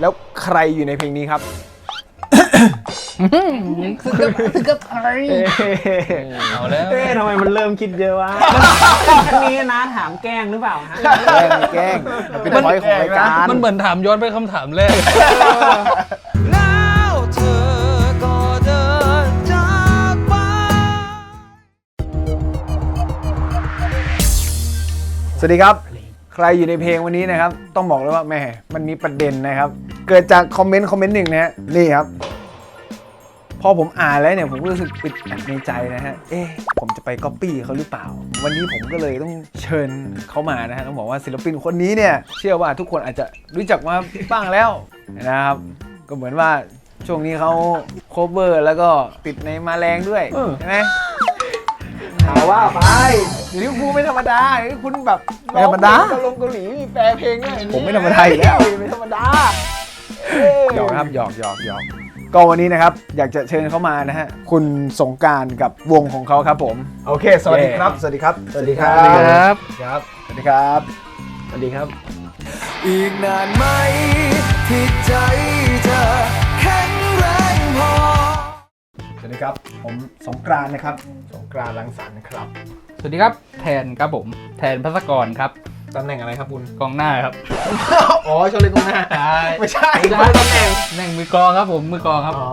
แล้วใครอยู่ในเพลงนี้ครับคือกับคือกับอะไรเอาแล้วเอ๊ะทำไมมันเริ่มคิดเยอะวะอันนี้นะถามแกล้งหรือเปล่าฮะแกล้งไม่แกล้งมันเป็นพอยของรายการมันเหมือนถามย้อนไปคำถามแรกแล้วเธอก็เดินจากไปสวัสดีครับ ใครอยู่ในเพลงวันนี้นะครับ ต้องบอกเลยว่าแหม่มันมีประเด็นนะครับ เกิดจากคอมเมนต์คอมเมนต์หนึ่งนะฮะนี่ครับ พอผมอ่านแล้วเนี่ยผมก็รู้สึกปิดอัดในใจนะฮะ เอ๊ะผมจะไปก๊อปปี้เขาหรือเปล่า วันนี้ผมก็เลยต้องเชิญเขามานะฮะต้องบอกว่าศิลปินคนนี้เนี่ย เชื่อว่าทุกคนอาจจะรู้จักมาบ้างแล้วนะครับ ก็เหมือนว่าช่วงนี้เขาโคเวอร์แล้วก็ติดในมาแรงด้วยเออใช่ไหม หาว่าไปเดี๋ยวนี้พูไม่ธรรมดาเดี๋ยวนี้คุณแบบไม่ธรรมดา เกาหลงเกาหลีมีแปลเพลงด้วยผมไม่ธรรมดาอยู่แล้วไม่ธรรมดาหยอกครับหยอกหยอกหยอกก็วันนี้นะครับ อยากจะเชิญเข้ามานะฮะ คุณสงกรารกับวงของเขาครับผม โอเค สวัสดีครับ สวัสดีครับ สวัสดีครับสวัสดีครับครับ สวัสดีครับ สวัสดีครับ อีกนานไหมที่ใจจะแข็งแรงพอส วัสดีครับ ผมสงกรานต์นะครับ สงกรานต์รังสรรค์ครับสวัสดีครับ แทนครับผม แทนพัสกรครับตำแหน่งอะไรครับคุณ กองหน้าครับอ๋อชนเลยกองหน้าใช่ไม่ใช่ไม่คนละตำแหน่งแม่งมือกลองครับผมมือกลองครับ อ๋อ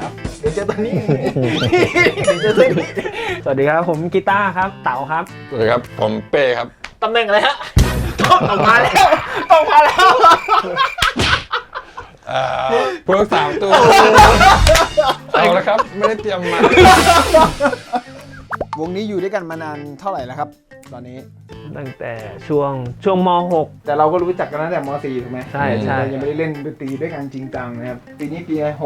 ครับเดี๋ยวเจอตัวนี้เดี๋ยวเจอตัวนี้สวัสดีครับ ผมกีตาร์ครับ เต๋าครับ สวัสดีครับ ผมเป้ครับ ตำแหน่งอะไรฮะออกมาแล้วออกมาแล้ว เอ่อผู้รักษาประตู เอาละครับ ไม่ได้เตรียมมาวงนี้อยู่ด้วยกันมานานเท่าไหร่แล้วครับ ตอนนี้ ตั้งแต่ช่วงช่วงมแต่เราก็รู้จักกันตั้งแต่ม .4 ถูกไหมใช่ใช่แต่ยังไม่ได้เล่นดนตรีด้วยกันจริงจังนะครับปีนี้ปีอะไร64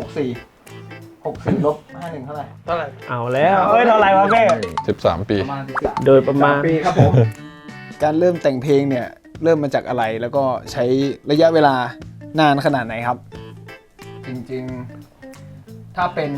64ลบ51เท่าไหร่เท่าไหร่ .6 เอาแล้วเอ้ยเท่าไหร่วะเป้13ปี ประมาณโดยประมาณปีครับผมการเริ่มแต่งเพลงเนี่ยเริ่มมาจากอะไรแล้วก็ใช้ระยะเวลานานขนาดไหนครับ จริงๆ ถ้าเป็น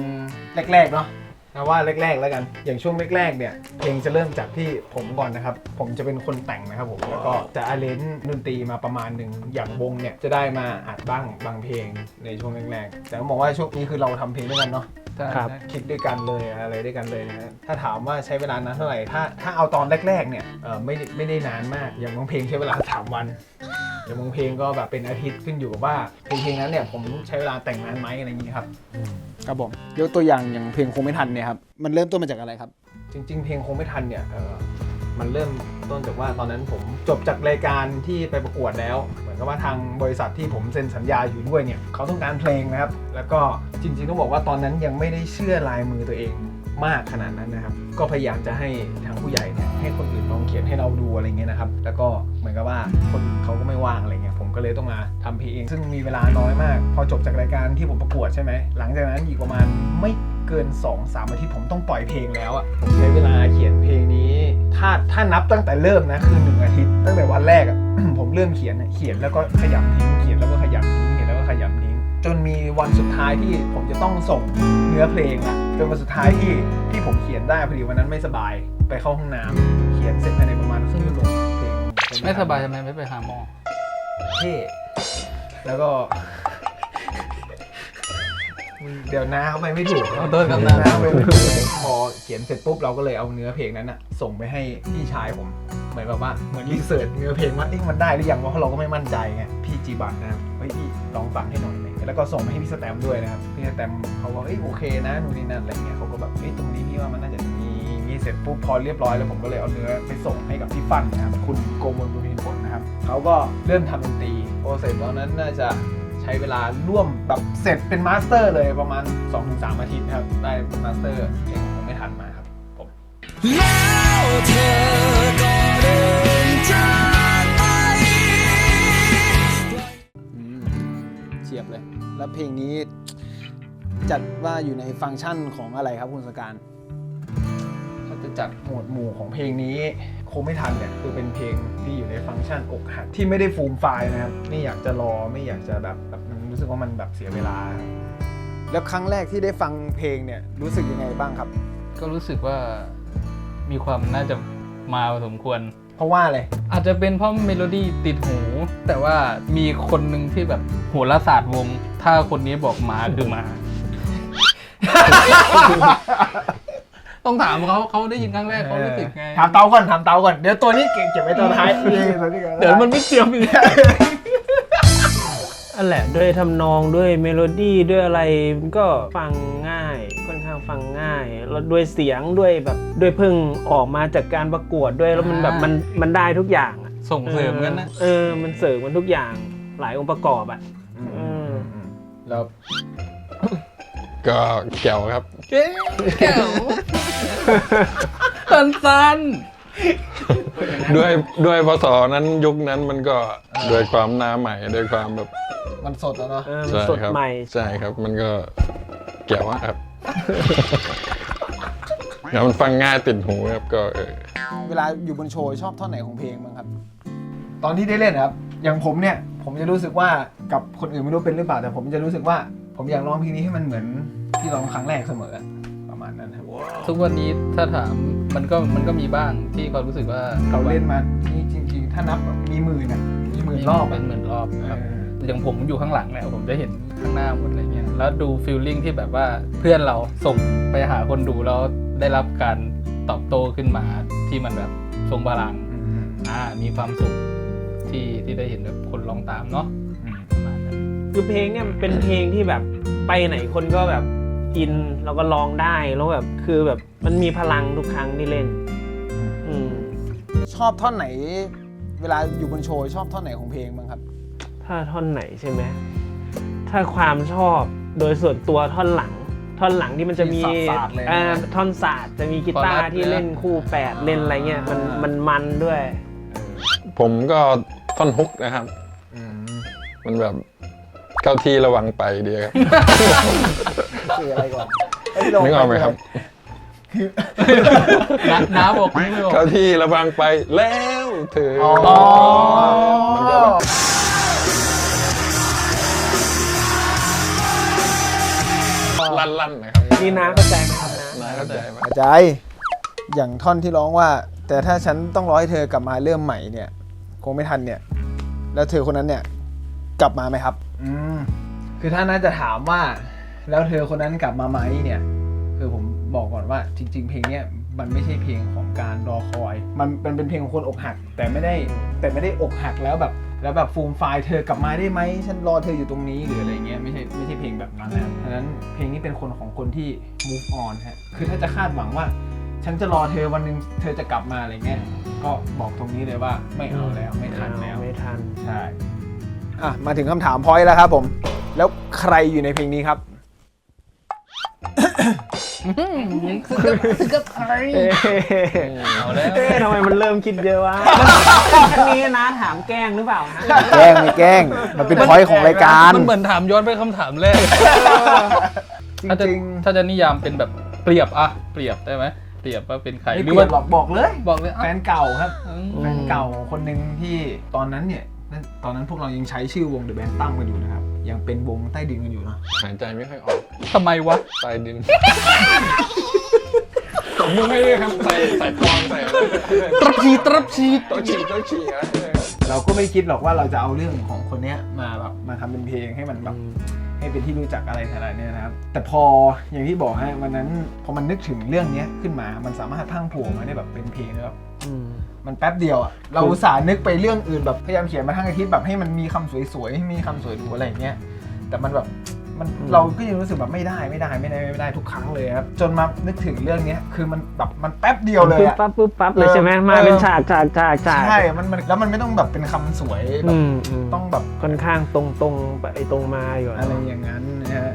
แรกๆเนาะนะว่าแรกๆแล้วกัน อย่างช่วงแรกๆเนี่ยเพลงจะเริ่มจากที่ผมก่อนนะครับ ผมจะเป็นคนแต่งนะครับผมแล้วก็จะอาเลนดนตรีมาประมาณหนึ่งอย่างวงเนี่ยจะได้มาอัดบ้างบางเพลงในช่วงแรกๆแต่ต้องบอกว่าช่วงนี้คือเราทำเพลงด้วยกันเนาะใช่ครับใช่คิดด้วยกันเลยอะไรด้วยกันเลยนะฮะถ้าถามว่าใช้เวลานานเท่าไหร่ถ้าถ้าเอาตอนแรกๆเนี่ยเออไม่ได้ไม่ได้นานมาก อย่างบางเพลงใช้เวลาสามวัน อย่างบางเพลงก็แบบเป็นอาทิตย์ขึ้นอยู่กับว่าเพลงเพลงนั้นเนี่ยผมใช้เวลาแต่งนานไหมอะไรอย่างนี้ครับ ครับผมยกตัวอย่างอย่างเพลงคงไม่ทันเนี่ยครับมันเริ่มต้นมาจากอะไรครับ จริง ๆ เพลงคงไม่ทันเนี่ยเออมันเริ่มต้นจากว่าตอนนั้นผมจบจากรายการที่ไปประกวดแล้ว เหมือนกับว่าทางบริษัทที่ผมเซ็นสัญญาอยู่ด้วยเนี่ยเขาต้องการเพลงนะครับ แล้วก็จริงๆต้องบอกว่าตอนนั้นยังไม่ได้เชื่อลายมือตัวเองมากขนาดนั้นนะครับ ก็พยายามจะให้ทางผู้ใหญ่เนี่ยให้คนอื่นลองเขียนให้เราดูอะไรเงี้ยนะครับ แล้วก็เหมือนกับว่าคนเขาก็ไม่ว่างอะไรเงี้ย ก็เลยต้องมาทำเพลงเองซึ่งมีเวลาน้อยมาก พอจบจากรายการที่ผมประกวดใช่ไหม หลังจากนั้นอีกประมาณไม่เกิน 2 3อาทิตย์ผมต้องปล่อยเพลงแล้วอะผมใช้เวลาเขียนเพลงนี้ ถ้าถ้านับตั้งแต่เริ่มนะคือหนึ่งอาทิตย์ ตั้งแต่วันแรกอะผมเริ่มเขียนเขียนแล้วก็ขยำทิ้งเขียนแล้วก็ขยำทิ้งเขียนแล้วก็ขยำทิ้งจนมีวันสุดท้ายที่ผมจะต้องส่งเนื้อเพลงละจนวันสุดท้ายที่ที่ผมเขียนได้พอดีวันนั้นไม่สบายไปเข้าห้องน้ำเขียนเสร็จภายในประมาณครึ่งชั่วโมงเพลงไม่สบายทำไมไม่ไปหาหมอ เท่แล้วก็เดี๋ยวน้าเขาไปไม่ถูกขอโทษครับน้านะเขาไปไม่ถูกพอเขียนเสร็จปุ๊บเราก็เลยเอาเนื้อเพลงนั้นอะส่งไปให้พี่ชายผม เหมือนแบบว่าเหมือนรีเสิร์ชเนื้อเพลงว่าเอ๊ะมันได้หรือยังเพราะเราก็ไม่มั่นใจไงพี่จีบัตนะครับเฮ้ยพี่ลองฟังให้หน่อยอะไรเงี้ยแล้วก็ส่งไปให้พี่สแตมป์ด้วยนะครับพี่สแตมป์เขาก็เอ้ยโอเคนะนู่นนี่นั่นอะไรเงี้ยเขาก็แบบเอ้ยตรงนี้พี่ว่ามันน่าจะมีมี เสร็จปุ๊บพอเรียบร้อยแล้วผมก็เลยเอาเนื้อไปส่งให้กับพี่ฟันนะครับคุณโกมลบุญผลนะครับเขาก็เริ่มทำดนตรีโปรเซสตอนนั้นน่าจะใช้เวลาร่วมแบบเสร็จเป็นมาสเตอร์เลยประมาณ 2-3 อาทิตย์นะครับได้มาสเตอร์เพลงคงไม่ทันมาครับผมแล้วเธอก็เดินจากไปเฉียบเลย แล้วเพลงนี้จัดว่าอยู่ในฟังก์ชันของอะไรครับคุณสการ จะจัดหมวดหมู่ของเพลงนี้คงไม่ทันเนี่ยคือเป็นเพลงที่อยู่ในฟังก์ชันอกหักที่ไม่ได้ฟูมไฟล์นะครับไม่อยากจะรอไม่อยากจะแบบแบบมันรู้สึกว่ามันแบบเสียเวลา แล้วครั้งแรกที่ได้ฟังเพลงเนี่ยรู้สึกยังไงบ้างครับ ก็รู้สึกว่ามีความน่าจะมาพอสมควร เพราะว่าอะไรอาจจะเป็นเพราะเมโลดี้ติดหู แต่ว่ามีคนหนึ่งที่แบบโหราศาสตร์วง ถ้าคนนี้บอกมาคือมา ต้องถามเขาเขาได้ยินครั้งแรกเขารู้สึกไง ถามเตาก่อนถามเตาก่อน เดี๋ยวตัวนี้เก็บเก็บไว้ตัวท้ายนี่ตัวนี้ก่อนเดี๋ยวมันไม่เจียมอีกอันแหละด้วยทำนองด้วยเมโลดี้ด้วยอะไรมันก็ฟังง่าย ค่อนข้างฟังง่ายแล้วด้วยเสียงด้วยแบบด้วยเพิ่งออกมาจากการประกวดด้วยแล้วมันแบบมันมันได้ทุกอย่างอะส่งเสริมกันนะ เออ มันเสริมมันทุกอย่างหลายองค์ประกอบอะเออแล้วก็แก้วครับ แก้ว สันสันด้วยด้วยพศนั้นยุคนั้นมันก็ด้วยความหน้าใหม่ด้วยความแบบมันสดแล้วเนาะเออมันใช่สดครับใหม่ ใช่ครับมันก็แก้วอะครับแล้วมันฟังง่ายติดหูครับก็เออ เวลาอยู่บนโชว์ชอบท่อนไหนของเพลงบ้างครับ ตอนที่ได้เล่นนะครับ อย่างผมเนี่ย ผมจะรู้สึกว่ากับคนอื่นไม่รู้เป็นหรือเปล่าแต่ผมจะรู้สึกว่า ผมอยากร้องเพลงนี้ให้มันเหมือนที่ร้องครั้งแรกเสมอประมาณ นั้นครับทุกวันนี้ถ้าถามมันก็มันก็มีบ้างที่เขารู้สึกว่าเราเล่นมานี่จริง ๆ ถ้านับแบบมีหมื่นอะมีหมื่นรอบเป็อะนหมื่นรอบครับเอออย่างผมอยู่ข้างหลังเนี่ยผมจะเห็นข้างหน้าหมดอะไรเงี้ยแล้วดูฟีลลิ่งที่แบบว่าเพื่อนเราส่งไปหาคนดูแล้วได้รับการตอบโต้ขึ้นมาที่มันแบบทรงพลังอ่ามีความสุขที่ที่ได้เห็นแบบคนร้องตามเนาะประมาณนั้นคือเพลงเนี่ยมันเป็นเพลงที่แบบไปไหนคนก็แบบ อินแล้วก็ร้องได้แล้วแบบคือแบบมันมีพลังทุกครั้งที่เล่น อืมชอบท่อนไหน เวลาอยู่บนโชว์ชอบท่อนไหนของเพลงบ้างครับ ถ้าท่อนไหนใช่ไหมถ้าความชอบโดยส่วนตัวท่อนหลัง ท่อนหลังที่มันจะมีที่ศาสตร์เลยนะอ่าท่อนศาสตร์จะมีกีตาคอรัร์สที่เนี่ยเล่นคู่แปดเล่นอะไรเงี้ยมันอ่ามั มันมันด้วย ผมก็ท่อนฮุกนะครับ มันแบบเข้าที่ระวังไปดีครับ คืออะไรก่อนนึกออกไหมครับน้าน้าบอกไม่บอก เข้าที่ระวังไปแล้วเธอออ๋อ มันจะแบบลั่นๆนะครับนี่น้าเข้าใจไหมครับน้านายเข้าใจไหมเข้าใจอย่างท่อนที่ร้องว่า แต่ถ้าฉันต้องรอให้เธอกลับมาเริ่มใหม่เนี่ย คงไม่ทันเนี่ย แล้วเธอคนนั้นเนี่ย กลับมาไหมครับ อืมคือถ้าน่าจะถามว่า แล้วเธอคนนั้นกลับมาไหมเนี่ย คือผมบอกก่อนว่าจริง ๆ เพลงเนี้ยมันไม่ใช่เพลงของการรอคอย มันมันเป็นเพลงของคนอกหัก แต่ไม่ได้แต่ไม่ได้อกหักแล้วแบบ แล้วแบบฟูมไฟล์เธอกลับมาได้ไหมฉันรอเธออยู่ตรงนี้หรืออะไรเงี้ยไม่ใช่ไม่ใช่เพลงแบบนั้นนะครับฉะนั้นเพลงนี้เป็นคนของคนที่ move on ฮะคือถ้าจะคาดหวังว่า ฉันจะรอเธอวันหนึ่งเธอจะกลับมาอะไรเงี้ยก็บอกตรงนี้เลยว่าไม่เอาแล้วไม่ทันแล้วไม่ทันใช่อะมาถึงคำถามพอยต์แล้วครับผม แล้วใครอยู่ในเพลงนี้ครับ ถึงกับใครเอาแล้วเอ๊ะทำไมมันเริ่มคิดเยอะวะอันนี้นะถามแกล้งหรือเปล่าฮะแกล้งไม่แกล้ง มันเป็นพอยต์ของรายการ มันเหมือนถามย้อนไปคำถามแรกจถ้าจะริงถ้าจะนิยามเป็นแบบเปรียบอะเปรียบได้ไหมเปรียบว่าเป็นใครๆไม่หเปรือลี่ยว่านหรอกบอกเลย บอกเลยแฟนเก่าครับอืมแฟนเก่าคนหนึ่งที่ตอนนั้นเนี่ยนั่นตอนนั้นพวกเรายังใช้ชื่อวง The Band ตั้มกันอยู่นะครับ ยังเป็นวงใต้ดินกันอยู่นะหายใจไม่ค่อยออกทำไมวะ ใต้ดินผมมึงไม่ได้ครับใส่ใส่ทองใส่อะไรตรับชีตรับชีต้องฉีดต้องฉีดอะไรเราก็ไม่คิดหรอกว่าเราจะเอาเรื่องของคนเนี้ยมาแบบมาทำเป็นเพลงให้มันแบบ ให้เป็นที่รู้จักอะไรขนาดเนี้ยนะครับ แต่พออย่างที่บอกฮะวันนั้นพอมันนึกถึงเรื่องเนี้ยขึ้นมา มันสามารถพังผัวมาได้แบบเป็นเพลงนะครับมันแป๊บเดียวอะเราอุตส่าห์นึกไปเรื่องอื่นแบบพยายามเขียนมาทั้งอาทิตย์แบบให้มันมีคำสวยๆ มีคำสวยหรูอะไรอย่างเงี้ย แต่มันแบบ มันอืมเราก็ยังรู้สึกแบบไม่ได้ไม่ได้ไม่ได้ไม่ได้ทุกครั้งเลยครับจนมานึกถึงเรื่องเนี้ยคือมันแบบมันแป๊บเดียวเลยปึ๊บอะปั๊บปึ๊บปั๊บเลยเออใช่ไหมมาเออเป็นฉากฉากฉากฉากใช่มันมันแล้วมันไม่ต้องแบบเป็นคำสวยแบอืบมอืมต้องแบบค่อนข้างตรงตรงไปตรงมาอยู่อะไรอย่างนั้นนะฮะ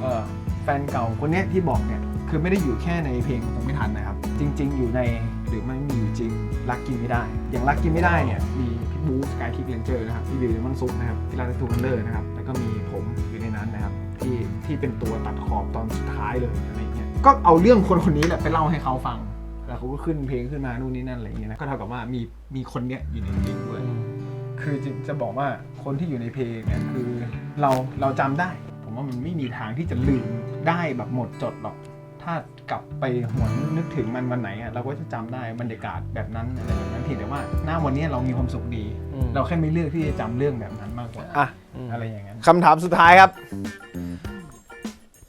เออแฟนเก่าคนเนี้ยที่บอกเนี่ยคือไม่ได้อยู่แค่ในเพลงคงไม่ทันนะครับ จริง ๆ อยู่ในหรือไม่มีอยู่จริงรักกินไม่ได้ อย่างรักกินไม่ได้เนี่ยมีพี่บูสกายคิกเลนเจอร์นะครับพี่วิวมังซุกนะครับพี่ลาตทูคันเลอร์นะครับแล้วก็มี ที่ที่เป็นตัวตัดขอบตอนสุดท้ายเลยอะไรเงี้ยก็เอาเรื่องคนคนนี้แหละไปเล่าให้เขาฟัง แล้วเขาก็ขึ้นเพลงขึ้นมานู่นนี่นั่นอะไรเงี้ยนะก็เท่ากับว่ามีมีคนเนี้ยอยู่ในเพลงด้วยคือจะจะบอกว่าคนที่อยู่ในเพลงเนี่ยคือเราเราจำได้ ผมว่ามันไม่มีทางที่จะลืมได้แบบหมดจดหรอก ถ้ากลับไปหวนนึกถึงมันวันไหนอะเราก็จะจำได้บรรยากาศแบบนั้นอะไรแบบนั้นเพียงแต่ว่าหน้าวันนี้เรามีความสุขดีอืมเราแค่ไม่เลือกที่จะจำเรื่องแบบนั้นมากกว่าอะอะไรอย่างนั้นคำถามสุดท้ายครับ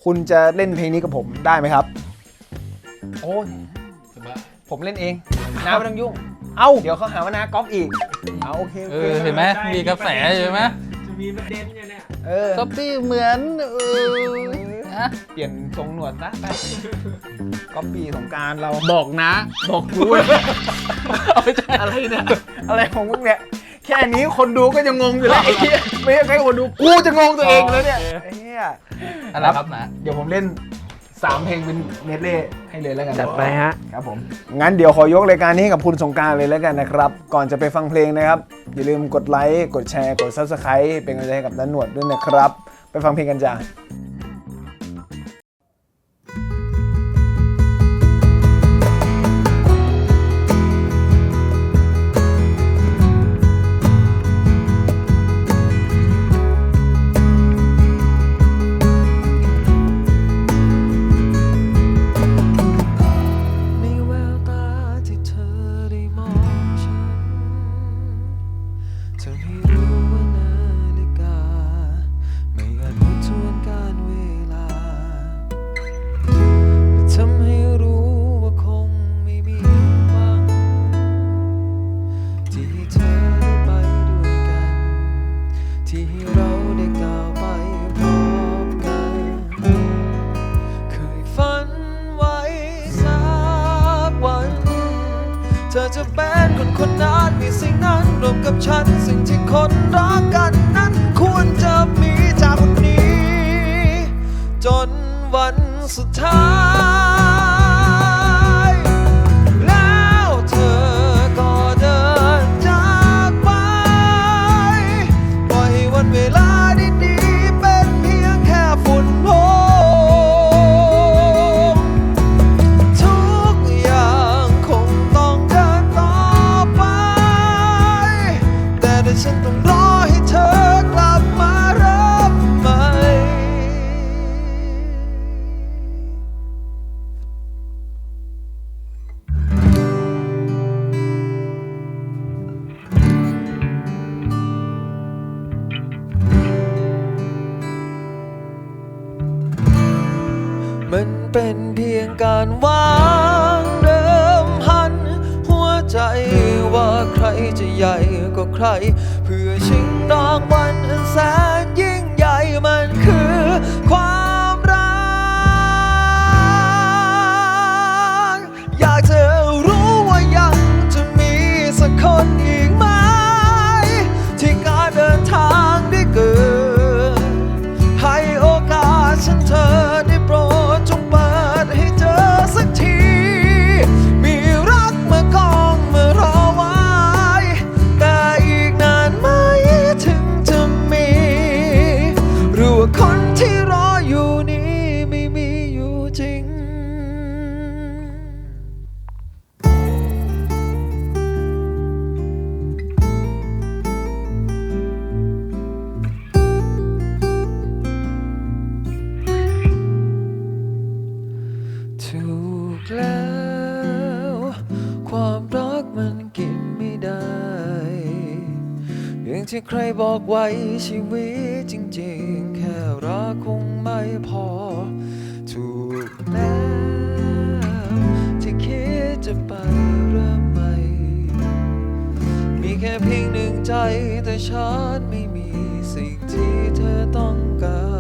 คุณจะเล่นเพลงนี้กับผมได้ไหมครับ โอ้ยสบายผมเล่นเองน้าไม่ต้องยุ่ง เอ้า เดี๋ยวเขาหาว่าน้าก๊อปอีก เอาโอเคโอเอเคอเห็นไหมมีกระแสอยู่ไหมจะมีประเด็นอยู่เนี่ยเออก๊อปปี้เหมือนเออฮะเปลี่ยนทรงหนวดซะไปก๊อปปี้สงกรารเรา บอกนะ บอกกูเอาไปใช่อะไรเนี่ยอะไรของมึงเนี่ย แค่นี้คนดูก็จะงงอยู่แล้วไอ้เหี้ยไม่ใช่แค่คนดู กูจะงงตัวเองแล้วเนี่ยไอ้เหี้ย อะไรครับนะ เดี๋ยวผมเล่น 3 เพลงเป็นเมดเล่ให้เลยแล้วกันจัดไปฮะ ครับผม งั้นเดี๋ยวขอยกรายการนี้ให้กับคุณสงกรารเลยแล้วกันนะครับ ก่อนจะไปฟังเพลงนะครับ อย่าลืมกดไลค์ กดแชร์ กด Subscribe เป็นกำลังใจให้กับด้านหนวดด้วยนะครับ ไปฟังเพลงกันจ้า ธอจะเป็นคนคนนั้นมีสิ่งนั้นรวมกับฉัน สิ่งที่คนรักกันนั้นควรจะมีจากวันนี้ จนวันสุดท้าย การวางเดิมพัน หัวใจว่าใครจะใหญ่กว่าใคร เพื่อชิงรางวัลอันแสนยิ่งใหญ่มันคือความรัก อยากจะรู้ว่ายังจะมีสักคน ถูกแล้ว ความรักมันกินไม่ได้ อย่างที่ใครบอกไว้ชีวิตจริงๆ แค่รักคงไม่พอ ถูกแล้ว ที่คิดจะไปเริ่มใหม่ มีแค่เพียงหนึ่งใจแต่ฉันไม่มีสิ่งที่เธอต้องการ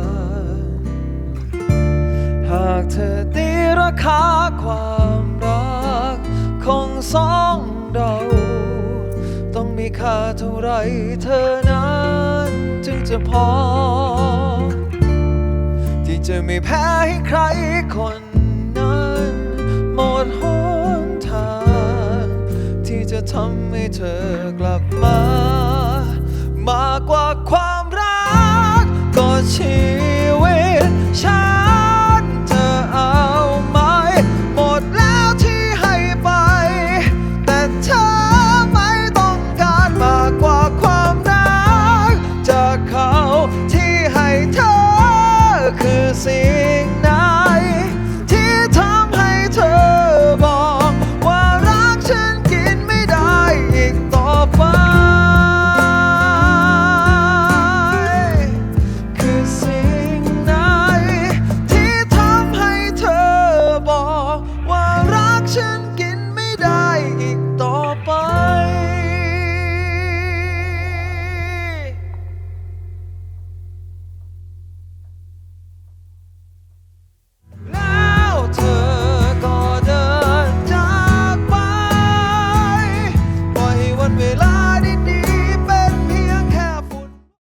ค่าความรักของสองเรา ต้องมีค่าเท่าไรเธอนั้นจึงจะพอ ที่จะไม่แพ้ให้ใครคนนั้นหมดหนทาง ที่จะทำให้เธอกลับมา มากกว่าความ say